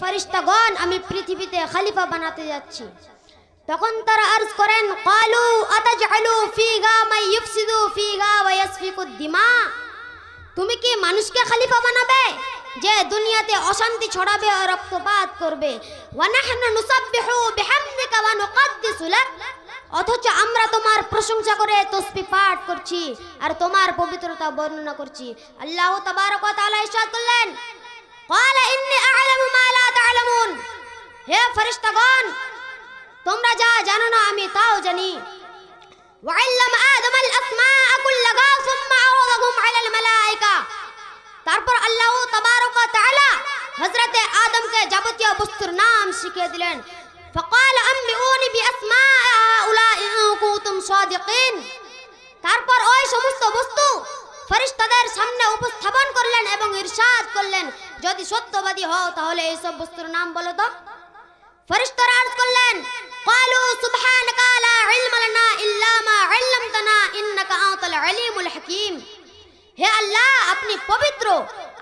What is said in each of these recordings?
ফরিস্তাগণ, আমি পৃথিবীতে খলিফা বানাতে যাচ্ছি। তখন তারা আরজ করেন, কালু আতাজআলু ফিহা মাই ইফসিদু ফিহা ওয়া ইয়াসফিকু তুমি কি মানুষকে খলিফা বানাবে, যে দুনিয়াতে অশান্তি ছড়াবে ও রক্তপাত করবে? ওয়া নাহনু নুসাব্বিহু বিহামদিকা ওয়া নুকাদ্দিসু লাক। অথচ আমরা তোমার প্রশংসা করে তসবিহ পাঠ করছি আর তোমার পবিত্রতা বর্ণনা করছি। আল্লাহ তাবারক ওয়া তাআলা ইরশাদ করলেন قال إني أعلم ما لا تعلمون হে ফেরেশতাগণ তোমরা যা জানো না আমি তাও জানি وعلم آدم الأسماء كلها ثم عرضهم على الملائكة তারপর আল্লাহ তাবারক ওয়া তাআলা হযরতে আদমকে যাবতীয় বস্তুর নাম শিখিয়ে দিলেন فقال أنبئوني بأسماء هؤلاء إن كنتم صادقين তারপর ওই সমস্ত বস্তু ফেরেশতাদের সামনে উপস্থাপন করলেন এবং ইরশাদ করলেন যদি সত্যবাদী হও তাহলে এই সব বস্তুর নাম বলো তো ফেরেশতারা আরজ করলেন قالوا سبحانك لا علم لنا إلا ما علمتنا إنك أنت العليم الحكيم হে আল্লাহ আপনি পবিত্র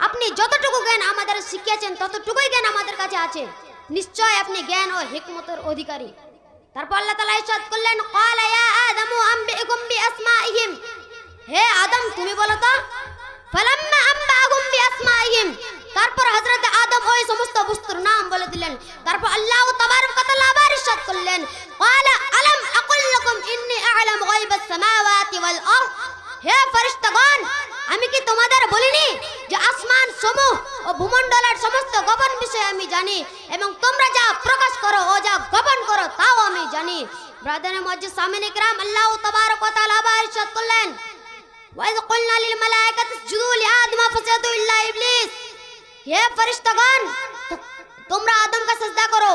আপনি যতটুকু জ্ঞান আমাদের শিখিয়েছেন ততটুকুই জ্ঞান আমাদের কাছে আছে নিশ্চয় আপনি জ্ঞান ও হিকমতের অধিকারী তারপর আল্লাহ তাআলা ইরশাদ করলেন قال يا آدم ফালাম্মা আম্বাহুম বিআসমাইহিম তারপর হযরত আদম ওই সমস্ত বস্তুর নাম বলে দিলেন। তারপর আল্লাহ তাবারক তাআলা আবার ইরশাদ করলেন। ক্বালা আলাম আকুল লাকুম ইন্নী আ'লামু গায়বাস সামাওয়াতি ওয়াল আরদ? হে ফেরেশতাগণ, আমি কি তোমাদের বলিনি যে আসমান সমূহ ও ভূমণ্ডলের সমস্ত গোপন বিষয় আমি জানি এবং তোমরা যা প্রকাশ করো ও যা গোপন করো তাও আমি জানি? ব্রাদার মজিদ সামিন ইকরাম আল্লাহ তবারক ওয়া আবার ইরশাদ করলেন। ওয়াইজ কুলনা লিল মালায়েকাত ইসজুদু লি আদম ফাসাদু ইল্লা ইবলিস তোমরা আদমকে সাজদা করো।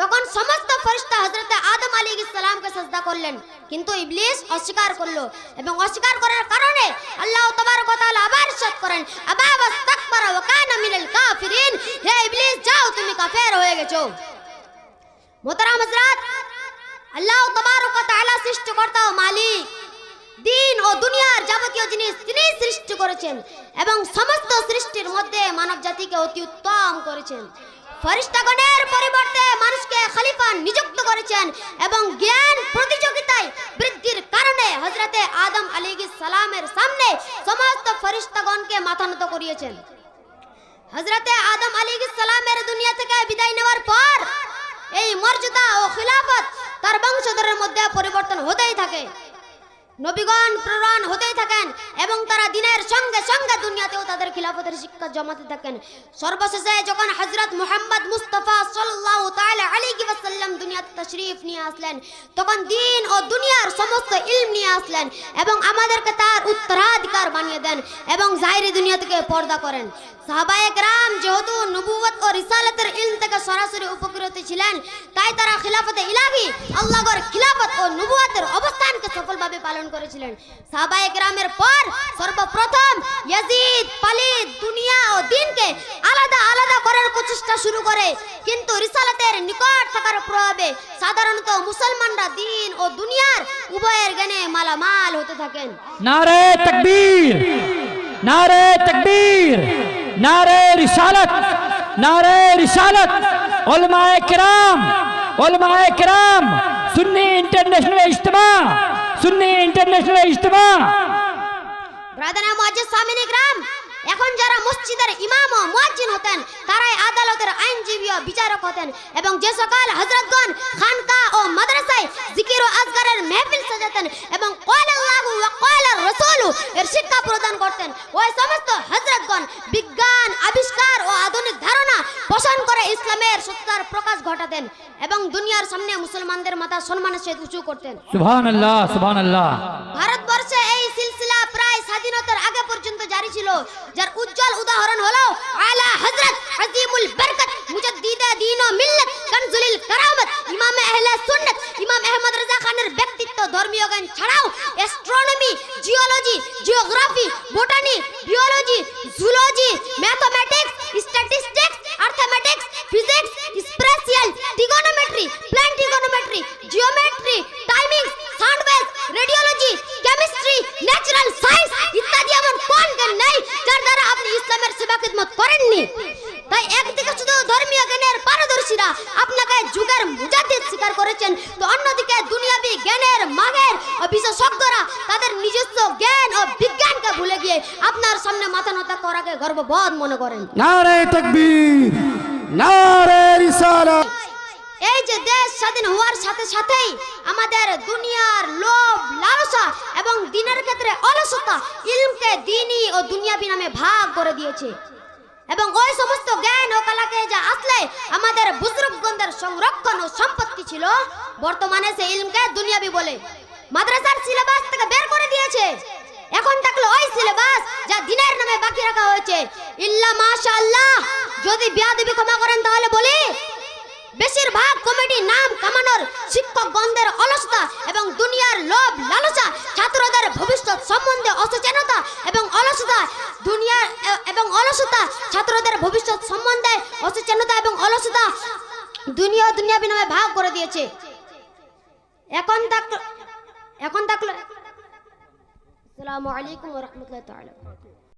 তখন সমস্ত ফেরেশতা হযরত আদম আলাইহিস সালামকে সাজদা করলেন। কিন্তু ইবলিস অস্বীকার করল এবং অস্বীকার করার কারণে আল্লাহ তাবারক কথা তাআলা আবার ইরশাদ করেন। আবাব আস্তাকবার ওয়া কানা মিনাল কাফিরিন। হে ইবলিস, যাও, তুমি কাফের হয়ে গেছো। মোহতারাম হযরত, আল্লাহ তাবারক ওয়া তাআলা সৃষ্টিকর্তা ও মালিক। দিন ও দুনিয়ার যাবতীয় জিনিস তিনি সৃষ্টি করেছেন এবং সমস্ত সৃষ্টির মধ্যে মানব জাতিকে অতি উত্তম করেছেন। ফরিস্তাগণের পরিবর্তে মানুষকে খলিফা নিযুক্ত করেছেন এবং জ্ঞান প্রতিযোগিতায় বৃদ্ধির কারণে হজরতে আদম আলাইহিস সালামের সামনে সমস্ত ফরিস্তাগণকে মাথা নত করিয়েছেন। হজরতে আদম আলাইহিস সালামের দুনিয়া থেকে বিদায় নেওয়ার পর এই মর্যাদা ও খিলাফত তার বংশধরের মধ্যে পরিবর্তন হতেই থাকে। নবীগণ প্রেরণ হতেই থাকেন এবং তারা দিনের সঙ্গে সঙ্গে দুনিয়াতেও তাদের খিলাফতের শিক্ষা জমাতে থাকেন। সর্বশেষে যখন হজরত মোহাম্মদ মুস্তফা সাল্লাহ আলী ওয়াসাল্লাম দুনিয়াতে তশরিফ নিয়ে আসলেন, তখন দিন ও দুনিয়ার সমস্ত ইলম নিয়ে আসলেন এবং আমাদেরকে তার উত্তরাধিকার বানিয়ে দেন এবং জাহিরি দুনিয়া থেকে পর্দা করেন। কেরাম যেহেতু নবুয়ত ও রিসালাতের থেকে সরাসরি উপকৃত ছিলেন, তাই তারা খিলাফতে ইলাহি, আল্লাহর খিলাফত ও নবুয়তের অবস্থানকে সফলভাবে পালন করেছিলেন। সাহাবায়ে কেরামের পর সর্বপ্রথম ইয়াজিদ, পালিদ, দুনিয়া ও দিনকে আলাদা কাজটা শুরু করে। কিন্তু রিসালাতের নিকট থাকার প্রভাবে সাধারণত মুসলমানরা দিন ও দুনিয়ার উভয়ের জ্ঞানে মালামাল হতে থাকেন। নারে তাকবীর নারে তাকবীর নারে রিসালাত নারে রিসালাত। উলামায়ে کرام উলামায়ে کرام সুন্নি ইন্টারন্যাশনাল ইজতিমা সুন্নি ইন্টারন্যাশনাল ইজতিমা। ব্রাদার মুআজ্জিজ সামিনে গ্রাম এখন যারা মসজিদের ইমাম ও মুয়াজ্জিন হতেন, তারাই আদালতের আইনজীবী ও বিচারক হতেন এবং যে সকল হযরতগণ খানকা ও মাদ্রাসায় জিকির ও আজগারের মেহফিল সাজাতেন এবং ক্বাল আল্লাহু ওয়া ক্বাল রাসূলু এর শিক্ষা প্রদান করতেন, ওই সমস্ত করে ইসলামের সত্যার প্রকাশ ঘটাতেন এবং দুনিয়ার সামনে মুসলমানদের মাথা সম্মানের সহিত উঁচু করতেন। সুবহানাল্লাহ সুবহানাল্লাহ। ভারতবর্ষে এই সিলসিলা প্রায় স্বাধীনতার আগে পর্যন্ত জারি ছিল যার উজ্জ্বল উদাহরণ হলো আলা হযরত বরকত ও মিল্লাত কারামত ইমাম আহলে সুন্নাত ইমাম আহমদ রাজা খানের ব্যক্তিত্ব ধর্মীয় জ্ঞান ছাড়াও astronomy geology geography botany biology zoology mathematics statistics arithmetic, physics, Special, trigonometry, plant trigonometry, geometry, দিয়েছেন তো অন্যদিকে দুনিয়াবি জ্ঞানের মাগের ও বিশেষজ্ঞরা তাদের নিজস্ব জ্ঞান ও বিজ্ঞানকে ভুলে গিয়ে আপনার সামনে মাথা নত করাকে গর্ববোধ মনে করেন। নারে তকবীর নারে রিসালাত এই যে দেশ স্বাধীন হওয়ার সাথে সাথেই আমাদের দুনিয়ার লোভ লালসা এবং দিনের ক্ষেত্রে অলসতা ইলমকে দিনই ও দুনিয়াবি নামে ভাগ করে দিয়েছে। এবং ওই সমস্ত জ্ঞান ও কলাকে যা আসলে আমাদের বুজরুগগণদের সংরক্ষণ ও সম্পত্তি ছিল, বর্তমানে সে ইলমকে দুনিয়াবি বলে। মাদ্রাসার সিলেবাস থেকে বের করে দিয়েছে। এখন থাকল ওই সিলেবাস যা দিনের নামে বাকি রাখা হয়েছে। ইল্লা মাশাআল্লাহ। যদি বিয়াদবি ক্ষমা করেন তাহলে বলি, বেশিরভাগ কমিটি নাম কামানোর শিক্ষকগণদের অলসতা এবং দুনিয়ার লোভ লালসা ছাত্রদের ভবিষ্যৎ সম্বন্ধে অসচেতনতা এবং অলসতা দুনিয়ার এ- এবং অলসতা ছাত্রদের ভবিষ্যৎ সম্বন্ধে এবং দুনিয়া দুনিয়া বিনামে ভাগ করে দিয়েছে। এখন তাক এখন থাকল আসসালামু আলাইকুম ওয়া